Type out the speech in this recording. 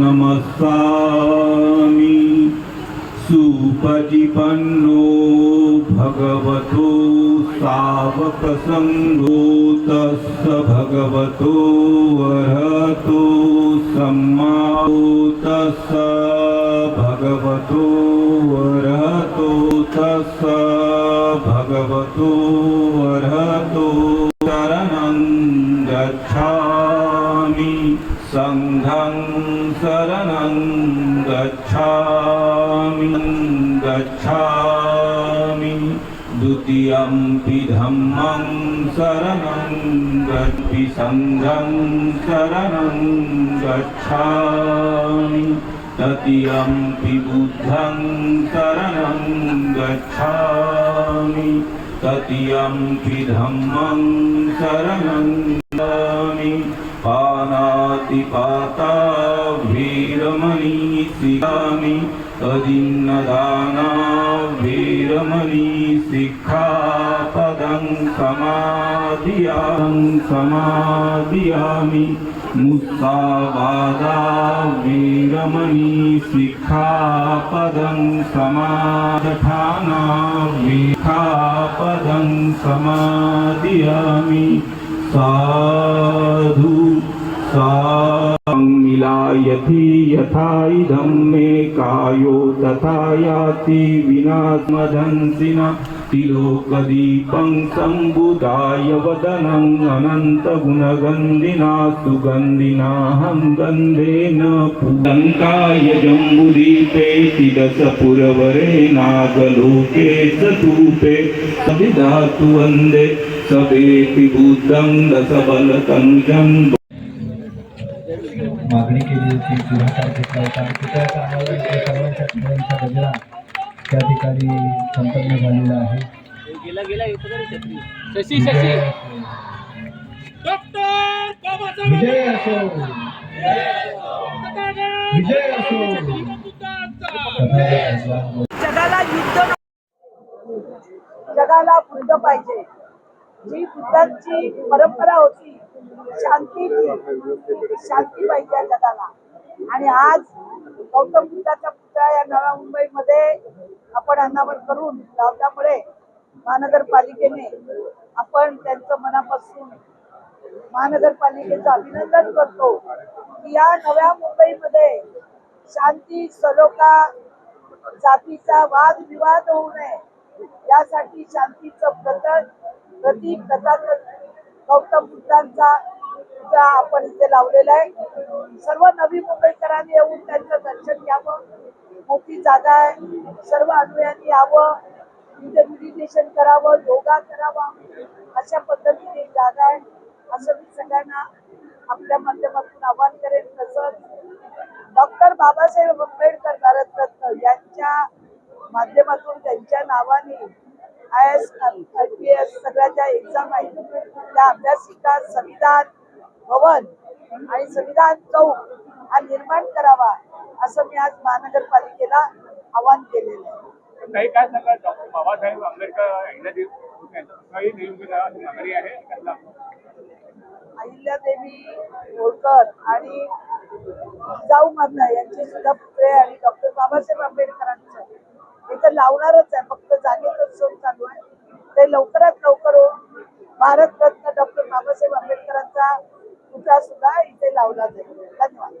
नमस्सामि सुपतिपन्नो भगवतो सावकसङ्गोतस्स भगवतो वरतो सम्मातस्स भगवतो वरतो तस्स भगवतो वरतो शरणं गच्छामि गच्छामि द्वितीयम्पि धम्मं शरणं गच्छि सङ्घं शरणं गच्छामि तृतीयम्पि बुद्धं शरणं गच्छामि तृतीयम्पि धम्मं शरणं गच्छामि पानातिपाता वीरमणि शिखामि तदिन्नदाना वीरमणि शिक्षापदं समाधियां समाधियामि मुस्सावादा वीरमणि शिक्षापदं समादठाना विखापदं समाधियामि साधु सा मिलायति यथा इदं मे कायो तथा याति विनात्मदंसिना तिलोकदीपं सम्बुधाय वदनम् अनन्तगुणगन्धिना सुगन्धिनाहं गन्धेन पुलङ्काय जम्बुदीपे तिलसपुरवरे नागलोके चतुपे सविधातु वन्दे सवेति बुद्धं दशबलतनुजं मागणी केली होती पुढाकार घेतला होता आणि त्या सर्वांच्या खेळांचा गजरा त्या ठिकाणी संपन्न झालेला आहे. विजय असो. विजय असो. जगाला युद्ध. जगाला बुद्ध पाहिजे. जी बुद्धांची परंपरा होती शांतीची शांती पाहिजे जगाला आणि आज गौतम बुद्धाचा पुतळा या नव्या मुंबईमध्ये आपण अनावर करून लावल्यामुळे महानगरपालिकेने आपण त्यांचं मनापासून महानगरपालिकेचं अभिनंदन करतो की या नव्या मुंबईमध्ये शांती सलोखा जातीचा वादविवाद होऊ नये. यासाठी शांतीचं प्रतक प्रतीक तथागत गौतम बुद्धांचा पूजा आपण इथे लावलेला आहे. सर्व नवी मुंबईकरांनी येऊन त्यांचं दर्शन घ्यावं. मोठी जागा आहे. सर्व अनुयांनी यावं. तिथे मेडिटेशन करावं योगा करावा. अशा पद्धतीने एक जागा आहे. असं मी सगळ्यांना आपल्या माध्यमातून आवाहन करेन. तसंच डॉक्टर बाबासाहेब आंबेडकर भारतरत्न यांच्या माध्यमातून त्यांच्या नावाने I S I P S सगळ्या ज्या एक्झाम आहेत त्या अभ्यासिका संविधान भवन आणि संविधान चौक हा निर्माण करावा असं मी आज महानगरपालिकेला आवाहन केलेलं आहे. काही काय सांगा डॉक्टर बाबासाहेब आंबेडकर अहिल्यादेवी होळकर आणि जाऊ माता यांचे सुद्धा पुतळे आणि डॉक्टर बाबासाहेब आंबेडकरांचं. हे तर लावणारच आहे फक्त भारतरत्न डॉक्टर बाबासाहेब आंबेडकरांचा पुतळा सुद्धा इथे लावला जाईल. धन्यवाद.